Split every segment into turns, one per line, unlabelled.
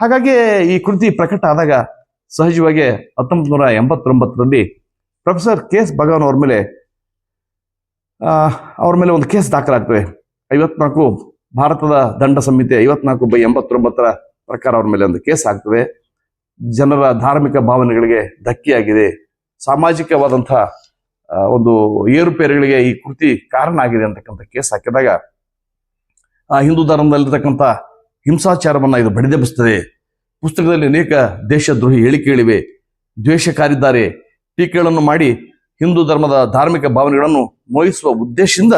ಹಾಗಾಗಿ ಈ ಕೃತಿ ಪ್ರಕಟ ಆದಾಗ ಸಹಜವಾಗಿ ಹತ್ತೊಂಬತ್ತು ನೂರ ಎಂಬತ್ತೊಂಬತ್ತರಲ್ಲಿ ಪ್ರೊಫೆಸರ್ ಕೆ ಎಸ್ ಭಗವಾನ್ ಅವ್ರ ಮೇಲೆ ಅವ್ರ ಮೇಲೆ ಒಂದು ಕೇಸ್ ದಾಖಲಾಗ್ತದೆ. ಐವತ್ನಾಲ್ಕು ಭಾರತದ ದಂಡ ಸಂಹಿತೆ ಐವತ್ನಾಲ್ಕು ಬೈ ಎಂಬತ್ತೊಂಬತ್ತರ ಪ್ರಕಾರ ಅವ್ರ ಮೇಲೆ ಒಂದು ಕೇಸ್ ಆಗ್ತದೆ. ಜನರ ಧಾರ್ಮಿಕ ಭಾವನೆಗಳಿಗೆ ಧಕ್ಕೆಯಾಗಿದೆ. ಸಾಮಾಜಿಕವಾದಂಥ ಒಂದು ಏರುಪೇರುಗಳಿಗೆ ಈ ಕೃತಿ ಕಾರಣ ಆಗಿದೆ ಅಂತಕ್ಕಂಥ ಕೇಸ್ ಹಾಕಿದಾಗ, ಆ, ಹಿಂದೂ ಧರ್ಮದಲ್ಲಿರ್ತಕ್ಕಂಥ ಹಿಂಸಾಚಾರವನ್ನ ಇದು ಬಡಿದೆಬ್ಬಿಸ್ತದೆ. ಪುಸ್ತಕದಲ್ಲಿ ಅನೇಕ ದೇಶದ್ರೋಹಿ ಹೇಳಿಕೆಗಳಿವೆ. ದ್ವೇಷಕಾರಿದ್ದಾರೆ. ಟೀಕೆಗಳನ್ನು ಮಾಡಿ ಹಿಂದೂ ಧರ್ಮದ ಧಾರ್ಮಿಕ ಭಾವನೆಗಳನ್ನು ಮೋಹಿಸುವ ಉದ್ದೇಶದಿಂದ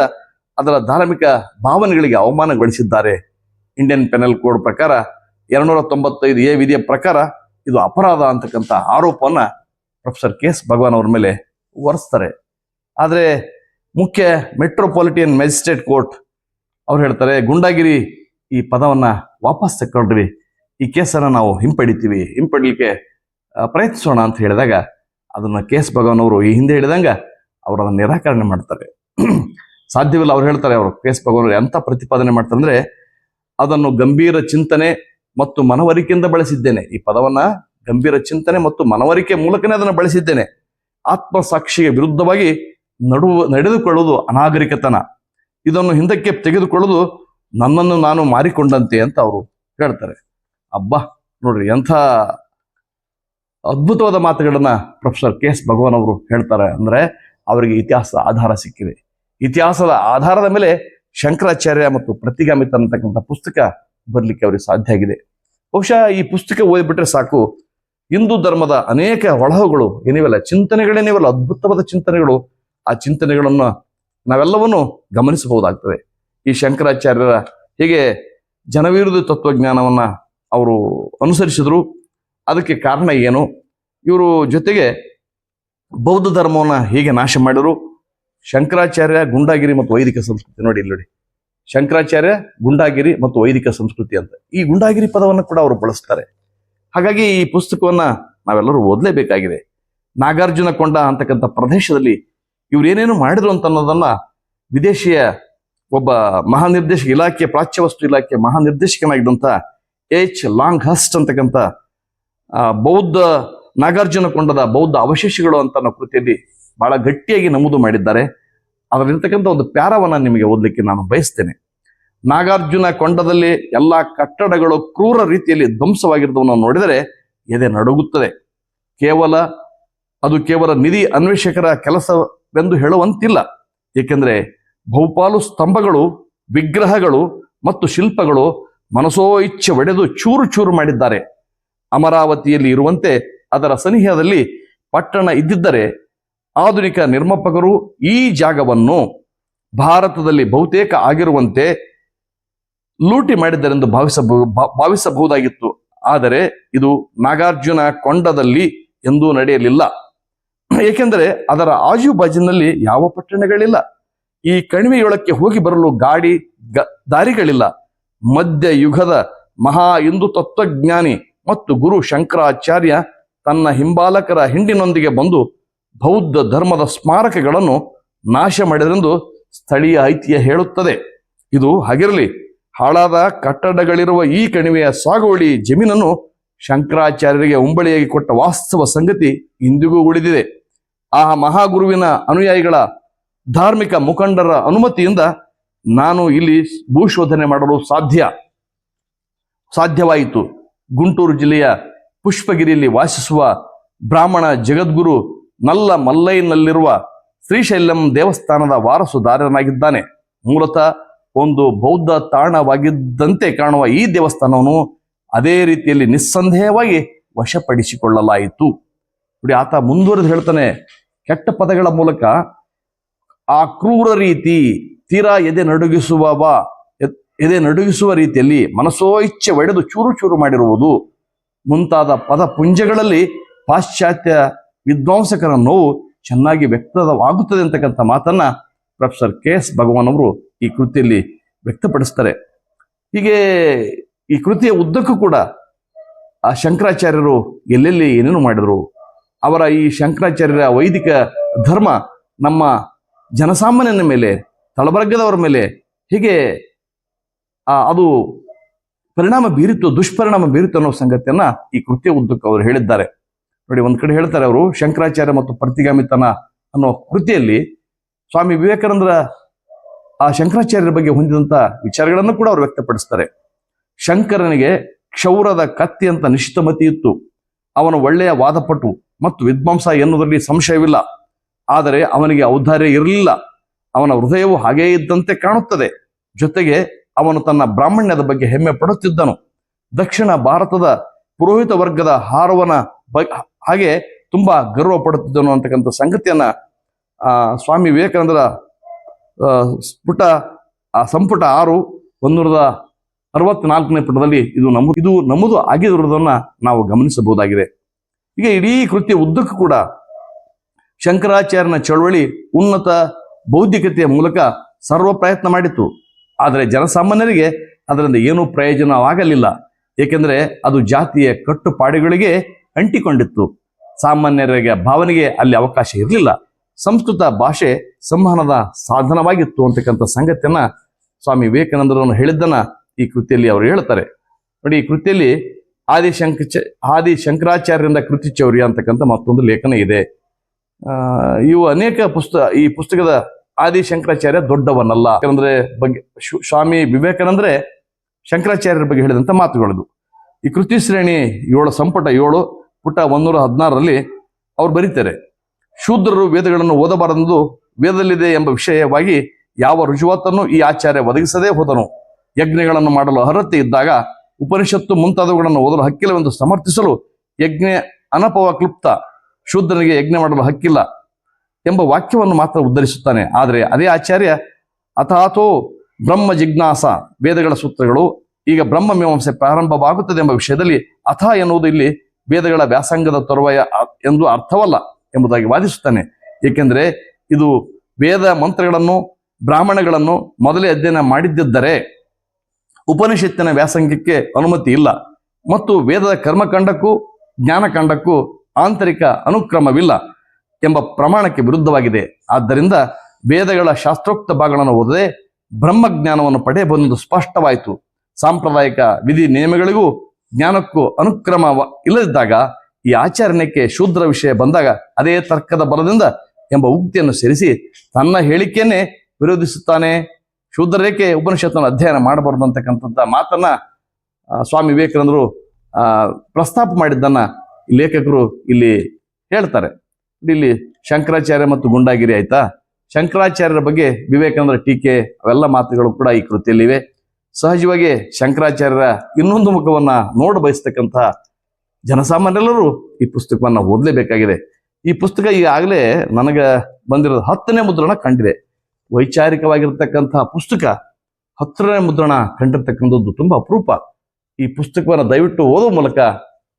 ಅದರ ಧಾರ್ಮಿಕ ಭಾವನೆಗಳಿಗೆ ಅವಮಾನಗೊಳಿಸಿದ್ದಾರೆ. ಇಂಡಿಯನ್ ಪೆನಲ್ ಕೋಡ್ ಪ್ರಕಾರ ಎರಡ್ನೂರ ತೊಂಬತ್ತೈದು ಎ ವಿಧಿಯ ಪ್ರಕಾರ ಇದು ಅಪರಾಧ ಅಂತಕ್ಕಂಥ ಆರೋಪವನ್ನು ಪ್ರೊಫೆಸರ್ ಕೆ ಎಸ್ ಭಗವಾನ್ ಅವರ ಮೇಲೆ ಹೊರಿಸ್ತಾರೆ. ಆದರೆ ಮುಖ್ಯ ಮೆಟ್ರೋಪಾಲಿಟಿಯನ್ ಮ್ಯಾಜಿಸ್ಟ್ರೇಟ್ ಕೋರ್ಟ್ ಅವ್ರು ಹೇಳ್ತಾರೆ, ಗುಂಡಾಗಿರಿ ಈ ಪದವನ್ನ ವಾಪಸ್ ತಕೊಂಡ್ರಿ ಈ ಕೇಸನ್ನ ನಾವು ಹಿಂಪಡಿತೀವಿ. ಹಿಂಪಡಿಲಿಕ್ಕೆ ಪ್ರಯತ್ನಿಸೋಣ ಅಂತ ಹೇಳಿದಾಗ ಅದನ್ನ ಕೆ ಎಸ್ ಭಗವಾನ್ ಅವರು ಈ ಹಿಂದೆ ಹೇಳಿದಂಗ ಅವರು ಅದನ್ನ ನಿರಾಕರಣೆ ಮಾಡ್ತಾರೆ. ಸಾಧ್ಯವಿಲ್ಲ ಅವ್ರು ಹೇಳ್ತಾರೆ ಅವರು ಕೇಸ್ ಭಗವಾನ್ ಎಂತ ಪ್ರತಿಪಾದನೆ ಮಾಡ್ತಂದ್ರೆ ಅದನ್ನು ಗಂಭೀರ ಚಿಂತನೆ ಮತ್ತು ಮನವರಿಕೆಯಿಂದ ಬಳಸಿದ್ದೇನೆ. ಈ ಪದವನ್ನ ಗಂಭೀರ ಚಿಂತನೆ ಮತ್ತು ಮನವರಿಕೆ ಮೂಲಕನೇ ಅದನ್ನು ಬಳಸಿದ್ದೇನೆ. ಆತ್ಮಸಾಕ್ಷಿಗೆ ವಿರುದ್ಧವಾಗಿ ನಡುವ, ನಡೆದುಕೊಳ್ಳುವುದು ಅನಾಗರಿಕತನ. ಇದನ್ನು ಹಿಂದಕ್ಕೆ ತೆಗೆದುಕೊಳ್ಳುವುದು ನನ್ನನ್ನು ನಾನು ಮಾರಿಕೊಂಡಂತೆ ಅಂತ ಅವರು ಹೇಳ್ತಾರೆ. ಅಬ್ಬಾ, ನೋಡ್ರಿ ಎಂಥ ಅದ್ಭುತವಾದ ಮಾತುಗಳನ್ನ ಪ್ರೊಫೆಸರ್ ಕೆ ಎಸ್ ಭಗವಾನ್ ಅವರು ಹೇಳ್ತಾರೆ ಅಂದ್ರೆ ಅವರಿಗೆ ಇತಿಹಾಸದ ಆಧಾರ ಸಿಕ್ಕಿದೆ. ಇತಿಹಾಸದ ಆಧಾರದ ಮೇಲೆ ಶಂಕರಾಚಾರ್ಯ ಮತ್ತು ಪ್ರತಿಗಾಮಿತ ಅಂತಕ್ಕಂಥ ಪುಸ್ತಕ ಬರಲಿಕ್ಕೆ ಅವರಿಗೆ ಸಾಧ್ಯ ಆಗಿದೆ. ಬಹುಶಃ ಈ ಪುಸ್ತಕ ಓದ್ಬಿಟ್ರೆ ಸಾಕು. ಹಿಂದೂ ಧರ್ಮದ ಅನೇಕ ಒಳಹುಗಳು ಏನಿವೆಲ್ಲ ಚಿಂತನೆಗಳೇನಿವಲ್ಲ ಅದ್ಭುತವಾದ ಚಿಂತನೆಗಳು ಆ ಚಿಂತನೆಗಳನ್ನ ನಾವೆಲ್ಲವನ್ನು ಗಮನಿಸಬಹುದಾಗ್ತದೆ ಈ ಶಂಕರಾಚಾರ್ಯರ ಹೀಗೆ ಜನವಿರೋಧಿ ತತ್ವಜ್ಞಾನವನ್ನ ಅವರು ಅನುಸರಿಸಿದ್ರು. ಅದಕ್ಕೆ ಕಾರಣ ಏನು? ಇವರು ಜೊತೆಗೆ ಬೌದ್ಧ ಧರ್ಮವನ್ನ ಹೀಗೆ ನಾಶ ಮಾಡಿದ್ರು? ಶಂಕರಾಚಾರ್ಯ ಗುಂಡಾಗಿರಿ ಮತ್ತು ವೈದಿಕ ಸಂಸ್ಕೃತಿ ನೋಡಿ ಇಲ್ಲಿ ನೋಡಿ. ಶಂಕರಾಚಾರ್ಯ ಗುಂಡಾಗಿರಿ ಮತ್ತು ವೈದಿಕ ಸಂಸ್ಕೃತಿ ಅಂತ. ಈ ಗುಂಡಾಗಿರಿ ಪದವನ್ನು ಕೂಡ ಅವರು ಬಳಸ್ತಾರೆ. ಹಾಗಾಗಿ ಈ ಪುಸ್ತಕವನ್ನ ನಾವೆಲ್ಲರೂ ಓದಲೇಬೇಕಾಗಿದೆ. ನಾಗಾರ್ಜುನ ಕೊಂಡ ಅಂತಕ್ಕಂಥ ಪ್ರದೇಶದಲ್ಲಿ ಇವ್ರು ಏನೇನು ಮಾಡಿದ್ರು ಅಂತ ಅನ್ನೋದನ್ನ ವಿದೇಶಿಯ ಒಬ್ಬ ಮಹಾನಿರ್ದೇಶಕ ಇಲಾಖೆ ಪ್ರಾಚ್ಯ ವಸ್ತು ಇಲಾಖೆ ಮಹಾನಿರ್ದೇಶಕನಾಗಿದ್ದಂಥ ಎಚ್ ಲಾಂಗ್ ಹಸ್ಟ್ ಅಂತಕ್ಕಂಥ ಬೌದ್ಧ ನಾಗಾರ್ಜುನ ಕೊಂಡದ ಬೌದ್ಧ ಅವಶೇಷಗಳು ಅಂತ ಅನ್ನೋ ಕೃತಿಯಲ್ಲಿ ಬಹಳ ಗಟ್ಟಿಯಾಗಿ ನಮೂದು ಮಾಡಿದ್ದಾರೆ. ಅದರಲ್ಲಿರ್ತಕ್ಕಂಥ ಒಂದು ಪ್ಯಾರವನ್ನ ನಿಮಗೆ ಓದಲಿಕ್ಕೆ ನಾನು ಬಯಸ್ತೇನೆ. ನಾಗಾರ್ಜುನ ಕೊಂಡದಲ್ಲಿ ಎಲ್ಲಾ ಕಟ್ಟಡಗಳು ಕ್ರೂರ ರೀತಿಯಲ್ಲಿ ಧ್ವಂಸವಾಗಿರುವುದನ್ನು ನೋಡಿದರೆ ಎದೆ ನಡುಗುತ್ತದೆ. ಕೇವಲ, ಅದು ಕೇವಲ ನಿಧಿ ಅನ್ವೇಷಕರ ಕೆಲಸವೆಂದು ಹೇಳುವಂತಿಲ್ಲ. ಏಕೆಂದರೆ ಬಹುಪಾಲು ಸ್ತಂಭಗಳು, ವಿಗ್ರಹಗಳು ಮತ್ತು ಶಿಲ್ಪಗಳು ಮನಸೋ ಇಚ್ಛೆ ಒಡೆದು ಚೂರು ಚೂರು ಮಾಡಿದ್ದಾರೆ. ಅಮರಾವತಿಯಲ್ಲಿ ಇರುವಂತೆ ಅದರ ಸನಿಹದಲ್ಲಿ ಪಟ್ಟಣ ಇದ್ದಿದ್ದರೆ ಆಧುನಿಕ ನಿರ್ಮಾಪಕರು ಈ ಜಾಗವನ್ನು ಭಾರತದಲ್ಲಿ ಬಹುತೇಕ ಆಗಿರುವಂತೆ ಲೂಟಿ ಮಾಡಿದ್ದರೆಂದು ಭಾವಿಸಬಹು ಭಾವಿಸಬಹುದಾಗಿತ್ತು. ಆದರೆ ಇದು ನಾಗಾರ್ಜುನ ಕೊಂಡದಲ್ಲಿ ಎಂದೂ ನಡೆಯಲಿಲ್ಲ. ಏಕೆಂದರೆ ಅದರ ಆಜುಬಾಜಿನಲ್ಲಿ ಯಾವ ಪಟ್ಟಣಗಳಿಲ್ಲ. ಈ ಕಣಿವೆಯೊಳಕ್ಕೆ ಹೋಗಿ ಬರಲು ಗಾಡಿ ದಾರಿಗಳಿಲ್ಲ. ಮಧ್ಯ ಯುಗದ ಮಹಾ ಹಿಂದೂ ತತ್ವಜ್ಞಾನಿ ಮತ್ತು ಗುರು ಶಂಕರಾಚಾರ್ಯ ತನ್ನ ಹಿಂಬಾಲಕರ ಹಿಂಡಿನೊಂದಿಗೆ ಬಂದು ಬೌದ್ಧ ಧರ್ಮದ ಸ್ಮಾರಕಗಳನ್ನು ನಾಶ ಮಾಡಿದರೆಂದು ಸ್ಥಳೀಯ ಐತಿಹ್ಯ ಹೇಳುತ್ತದೆ. ಇದು ಹಾಗಿರಲಿ, ಹಾಳಾದ ಕಟ್ಟಡಗಳಿರುವ ಈ ಕಣಿವೆಯ ಸಾಗುವಳಿ ಜಮೀನನ್ನು ಶಂಕರಾಚಾರ್ಯರಿಗೆ ಉಂಬಳಿಯಾಗಿ ಕೊಟ್ಟ ವಾಸ್ತವ ಸಂಗತಿ ಇಂದಿಗೂ ಉಳಿದಿದೆ. ಆ ಮಹಾಗುರುವಿನ ಅನುಯಾಯಿಗಳ ಧಾರ್ಮಿಕ ಮುಖಂಡರ ಅನುಮತಿಯಿಂದ ನಾನು ಇಲ್ಲಿ ಭೂಶೋಧನೆ ಮಾಡಲು ಸಾಧ್ಯ. ಸಾಧ್ಯವಾಯಿತು. ಗುಂಟೂರು ಜಿಲ್ಲೆಯ ಪುಷ್ಪಗಿರಿಯಲ್ಲಿ ವಾಸಿಸುವ ಬ್ರಾಹ್ಮಣ ಜಗದ್ಗುರು ನಲ್ಲ ಮಲ್ಲೈನಲ್ಲಿರುವ ಶ್ರೀಶೈಲಂ ದೇವಸ್ಥಾನದ ವಾರಸುದಾರನಾಗಿದ್ದಾನೆ. ಮೂಲತಃ ಒಂದು ಬೌದ್ಧ ತಾಣವಾಗಿದ್ದಂತೆ ಕಾಣುವ ಈ ದೇವಸ್ಥಾನವನ್ನು ಅದೇ ರೀತಿಯಲ್ಲಿ ನಿಸ್ಸಂದೇಹವಾಗಿ ವಶಪಡಿಸಿಕೊಳ್ಳಲಾಯಿತು. ನೋಡಿ, ಆತ ಮುಂದುವರೆದು ಹೇಳ್ತಾನೆ, ಕೆಟ್ಟ ಪದಗಳ ಮೂಲಕ ಆ ಕ್ರೂರ ರೀತಿ ತೀರಾ ಎದೆ ನಡುಗಿಸುವವ ಎ- ಎದೆ ನಡುಗಿಸುವ ರೀತಿಯಲ್ಲಿ ಮನಸೋ ಇಚ್ಛೆ ಒಡೆದು ಚೂರು ಚೂರು ಮಾಡಿರುವುದು ಮುಂತಾದ ಪದ ಪುಂಜಗಳಲ್ಲಿ ಪಾಶ್ಚಾತ್ಯ ವಿದ್ವಾಂಸಕರ ನೋವು ಚೆನ್ನಾಗಿ ವ್ಯಕ್ತವಾಗುತ್ತದೆ ಅಂತಕ್ಕಂಥ ಮಾತನ್ನ ಪ್ರೊಫೆಸರ್ ಕೆ ಎಸ್ ಭಗವಾನ್ ಅವರು ಈ ಕೃತಿಯಲ್ಲಿ ವ್ಯಕ್ತಪಡಿಸ್ತಾರೆ. ಹೀಗೆ ಈ ಕೃತಿಯ ಉದ್ದಕ್ಕೂ ಕೂಡ ಆ ಶಂಕರಾಚಾರ್ಯರು ಎಲ್ಲೆಲ್ಲಿ ಏನೇನು ಮಾಡಿದ್ರು, ಅವರ ಈ ಶಂಕರಾಚಾರ್ಯರ ವೈದಿಕ ಧರ್ಮ ನಮ್ಮ ಜನಸಾಮಾನ್ಯನ ಮೇಲೆ ತಳಬರ್ಗದವರ ಮೇಲೆ ಹೀಗೆ ಅದು ಪರಿಣಾಮ ಬೀರಿತು ದುಷ್ಪರಿಣಾಮ ಬೀರಿತು ಅನ್ನೋ ಸಂಗತಿಯನ್ನ ಈ ಕೃತ್ಯ ಉದ್ದಕ್ಕೆ ಅವರು ಹೇಳಿದ್ದಾರೆ. ನೋಡಿ, ಒಂದ್ ಕಡೆ ಹೇಳ್ತಾರೆ ಅವರು, ಶಂಕರಾಚಾರ್ಯ ಮತ್ತು ಪ್ರತಿಗಾಮಿತನ ಅನ್ನೋ ಕೃತಿಯಲ್ಲಿ ಸ್ವಾಮಿ ವಿವೇಕಾನಂದರ ಆ ಶಂಕರಾಚಾರ್ಯರ ಬಗ್ಗೆ ಹೊಂದಿದಂತ ವಿಚಾರಗಳನ್ನು ಕೂಡ ಅವರು ವ್ಯಕ್ತಪಡಿಸ್ತಾರೆ. ಶಂಕರನಿಗೆ ಕ್ಷೌರದ ಕತ್ತಿ ಅಂತ ನಿಶ್ಚಿತ ಮತಿ ಇತ್ತು. ಅವನು ಒಳ್ಳೆಯ ವಾದಪಟು ಮತ್ತು ವಿದ್ವಾಂಸ ಎನ್ನುವುದರಲ್ಲಿ ಸಂಶಯವಿಲ್ಲ. ಆದರೆ ಅವನಿಗೆ ಔದಾರ್ಯ ಇರಲಿಲ್ಲ. ಅವನ ಹೃದಯವು ಹಾಗೇ ಇದ್ದಂತೆ ಕಾಣುತ್ತದೆ. ಜೊತೆಗೆ ಅವನು ತನ್ನ ಬ್ರಾಹ್ಮಣ್ಯದ ಬಗ್ಗೆ ಹೆಮ್ಮೆ ಪಡುತ್ತಿದ್ದನು. ದಕ್ಷಿಣ ಭಾರತದ ಪುರೋಹಿತ ವರ್ಗದ ಹಾರವನ ಹಾಗೆ ತುಂಬಾ ಗರ್ವ ಪಡುತ್ತಿದ್ದನು ಅಂತಕ್ಕಂಥ ಸಂಗತಿಯನ್ನ ಸ್ವಾಮಿ ವಿವೇಕಾನಂದರ ಪುಟ, ಆ, ಸಂಪುಟ ಆರು ಒಂದೂರದ ಅರವತ್ನಾಲ್ಕನೇ ಪುಟದಲ್ಲಿ ಇದು ನಮ್ಮ ಇದು ನಮ್ಮದು ಆಗಿರುವುದನ್ನ ನಾವು ಗಮನಿಸಬಹುದಾಗಿದೆ. ಈಗ ಇಡೀ ಕೃತಿಯ ಉದ್ದಕ್ಕೂ ಕೂಡ ಶಂಕರಾಚಾರ್ಯನ ಚಳವಳಿ ಉನ್ನತ ಬೌದ್ಧಿಕತೆಯ ಮೂಲಕ ಸರ್ವ ಪ್ರಯತ್ನ ಮಾಡಿತ್ತು. ಆದರೆ ಜನಸಾಮಾನ್ಯರಿಗೆ ಅದರಿಂದ ಏನೂ ಪ್ರಯೋಜನವಾಗಲಿಲ್ಲ. ಏಕೆಂದರೆ ಅದು ಜಾತಿಯ ಕಟ್ಟುಪಾಡುಗಳಿಗೆ ಅಂಟಿಕೊಂಡಿತ್ತು. ಸಾಮಾನ್ಯರಿಗೆ ಭಾವನೆಗೆ ಅಲ್ಲಿ ಅವಕಾಶ ಇರಲಿಲ್ಲ. ಸಂಸ್ಕೃತ ಭಾಷೆ ಸಂವಹನದ ಸಾಧನವಾಗಿತ್ತು ಅಂತಕ್ಕಂಥ ಸಂಗತಿಯನ್ನ ಸ್ವಾಮಿ ವಿವೇಕಾನಂದರನ್ನು ಹೇಳಿದ್ದನ್ನ ಈ ಕೃತಿಯಲ್ಲಿ ಅವರು ಹೇಳ್ತಾರೆ. ನೋಡಿ, ಈ ಕೃತಿಯಲ್ಲಿ ಆದಿಶಂಕ ಆದಿ ಶಂಕರಾಚಾರ್ಯರಿಂದ ಕೃತಿ ಚೌರ್ಯ ಅಂತಕ್ಕಂಥ ಮತ್ತೊಂದು ಲೇಖನ ಇದೆ. ಇವು ಅನೇಕ ಪುಸ್ತಕ ಈ ಪುಸ್ತಕದ ಆದಿಶಂಕರಾಚಾರ್ಯ ದೊಡ್ಡವನಲ್ಲ. ಯಾಕಂದ್ರೆ ಬಗ್ಗೆ ಸ್ವಾಮಿ ವಿವೇಕಾನಂದ್ರೆ ಶಂಕರಾಚಾರ್ಯರ ಬಗ್ಗೆ ಹೇಳಿದಂತ ಮಾತುಗಳದು. ಈ ಕೃತಿ ಶ್ರೇಣಿ ಏಳು, ಸಂಪುಟ ಏಳು, ಪುಟ ಒಂದೂರ ಹದಿನಾರರಲ್ಲಿ ಅವ್ರು ಬರೀತಾರೆ. ಶೂದ್ರರು ವೇದಗಳನ್ನು ಓದಬಾರದೆಂದು ವೇದದಲ್ಲಿದೆ ಎಂಬ ವಿಷಯವಾಗಿ ಯಾವ ರುಜುವಾತನ್ನು ಈ ಆಚಾರ್ಯ ಒದಗಿಸದೇ ಹೋದನು. ಯಜ್ಞಗಳನ್ನು ಮಾಡಲು ಅರ್ಹತೆ ಇದ್ದಾಗ ಉಪನಿಷತ್ತು ಮುಂತಾದವುಗಳನ್ನು ಓದಲು ಹಕ್ಕಿಲ್ಲವೆಂದು ಸಮರ್ಥಿಸಲು ಯಜ್ಞ ಅನಪವ ಕ್ಲುಪ್ತ ಶೂದ್ರನಿಗೆ ಯಜ್ಞ ಮಾಡಲು ಹಕ್ಕಿಲ್ಲ ಎಂಬ ವಾಕ್ಯವನ್ನು ಮಾತ್ರ ಉದ್ಧರಿಸುತ್ತಾನೆ. ಆದರೆ ಅದೇ ಆಚಾರ್ಯ ಅಥಾಥೋ ಬ್ರಹ್ಮ ಜಿಜ್ಞಾಸ ವೇದಗಳ ಸೂತ್ರಗಳು, ಈಗ ಬ್ರಹ್ಮ ಮೀಮಾಂಸೆ ಪ್ರಾರಂಭವಾಗುತ್ತದೆ ಎಂಬ ವಿಷಯದಲ್ಲಿ ಅಥ ಎನ್ನುವುದು ಇಲ್ಲಿ ವೇದಗಳ ವ್ಯಾಸಂಗದ ತರುವಾಯ ಎಂದು ಅರ್ಥವಲ್ಲ ಎಂಬುದಾಗಿ ವಾದಿಸುತ್ತಾನೆ. ಏಕೆಂದರೆ ಇದು ವೇದ ಮಂತ್ರಗಳನ್ನು, ಬ್ರಾಹ್ಮಣಗಳನ್ನು ಮೊದಲೇ ಅಧ್ಯಯನ ಮಾಡಿದ್ದಿದ್ದರೆ ಉಪನಿಷತ್ತಿನ ವ್ಯಾಸಂಗಕ್ಕೆ ಅನುಮತಿ ಇಲ್ಲ. ಮತ್ತು ವೇದದ ಕರ್ಮಕಾಂಡಕ್ಕೂ, ಜ್ಞಾನಕಾಂಡಕ್ಕೂ ಆಂತರಿಕ ಅನುಕ್ರಮವಿಲ್ಲ ಎಂಬ ಪ್ರಮಾಣಕ್ಕೆ ವಿರುದ್ಧವಾಗಿದೆ. ಆದ್ದರಿಂದ ವೇದಗಳ ಶಾಸ್ತ್ರೋಕ್ತ ಭಾಗಗಳನ್ನು ಓದದೆ ಬ್ರಹ್ಮಜ್ಞಾನವನ್ನು ಪಡೆಯಬಂದು ಸ್ಪಷ್ಟವಾಯಿತು. ಸಾಂಪ್ರದಾಯಿಕ ವಿಧಿ ನಿಯಮಗಳಿಗೂ ಜ್ಞಾನಕ್ಕೂ ಅನುಕ್ರಮ ಇಲ್ಲದಿದ್ದಾಗ ಈ ಆಚರಣೆಗೆ ಶೂದ್ರ ವಿಷಯ ಬಂದಾಗ ಅದೇ ತರ್ಕದ ಬಲದಿಂದ ಎಂಬ ಉಕ್ತಿಯನ್ನು ಸೇರಿಸಿ ತನ್ನ ಹೇಳಿಕೆಯನ್ನೇ ವಿರೋಧಿಸುತ್ತಾನೆ. ಶೂದ್ರರೇಕೆ ಉಪನಿಷತ್ತನ್ನು ಅಧ್ಯಯನ ಮಾಡಬಾರದು ಅಂತಕ್ಕಂಥದ್ದ ಮಾತನ್ನ ಸ್ವಾಮಿ ವಿವೇಕಾನಂದರು ಪ್ರಸ್ತಾಪ ಮಾಡಿದ್ದನ್ನ ಲೇಖಕರು ಇಲ್ಲಿ ಹೇಳ್ತಾರೆ. ಇಲ್ಲಿ ಶಂಕರಾಚಾರ್ಯ ಮತ್ತು ಗುಂಡಾಗಿರಿ ಆಯ್ತಾ? ಶಂಕರಾಚಾರ್ಯರ ಬಗ್ಗೆ ವಿವೇಕಾನಂದರ ಟೀಕೆ, ಅವೆಲ್ಲ ಮಾತುಗಳು ಕೂಡ ಈ ಕೃತಿಯಲ್ಲಿವೆ. ಸಹಜವಾಗಿ ಶಂಕರಾಚಾರ್ಯರ ಇನ್ನೊಂದು ಮುಖವನ್ನ ನೋಡ ಬಯಸ್ತಕ್ಕಂಥ ಜನಸಾಮಾನ್ಯರೆಲ್ಲರೂ ಈ ಪುಸ್ತಕವನ್ನ ಓದಲೇಬೇಕಾಗಿದೆ. ಈ ಪುಸ್ತಕ ಈಗಾಗಲೇ ನನಗೆ ಬಂದಿರೋದು ಹತ್ತನೇ ಮುದ್ರಣ ಕಂಡಿದೆ. ವೈಚಾರಿಕವಾಗಿರ್ತಕ್ಕಂಥ ಪುಸ್ತಕ ಹತ್ತನೇ ಮುದ್ರಣ ಕಂಡಿರ್ತಕ್ಕಂಥದ್ದು ತುಂಬಾ ಅಪರೂಪ. ಈ ಪುಸ್ತಕವನ್ನು ದಯವಿಟ್ಟು ಓದೋ ಮೂಲಕ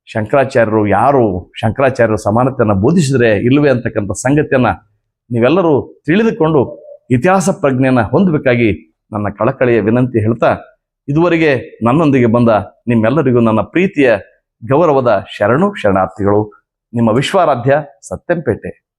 ಶಂಕರಾಚಾರ್ಯರು ಯಾರು? ಶಂಕರಾಚಾರ್ಯರ ಸಮಾನತೆಯನ್ನು ಬೋಧಿಸಿದರೆ ಇಲ್ಲವೇ ಅಂತಕ್ಕಂಥ ಸಂಗತಿಯನ್ನು ನೀವೆಲ್ಲರೂ ತಿಳಿದುಕೊಂಡು ಇತಿಹಾಸ ಪ್ರಜ್ಞೆಯನ್ನು ಹೊಂದಬೇಕಾಗಿ ನನ್ನ ಕಳಕಳಿಯ ವಿನಂತಿ ಹೇಳ್ತಾ, ಇದುವರೆಗೆ ನನ್ನೊಂದಿಗೆ ಬಂದ ನಿಮ್ಮೆಲ್ಲರಿಗೂ ನನ್ನ ಪ್ರೀತಿಯ ಗೌರವದ ಶರಣು ಶರಣಾರ್ಥಿಗಳು, ನಿಮ್ಮ ವಿಶ್ವಾರಾಧ್ಯ ಸತ್ಯಂಪೇಟೆ.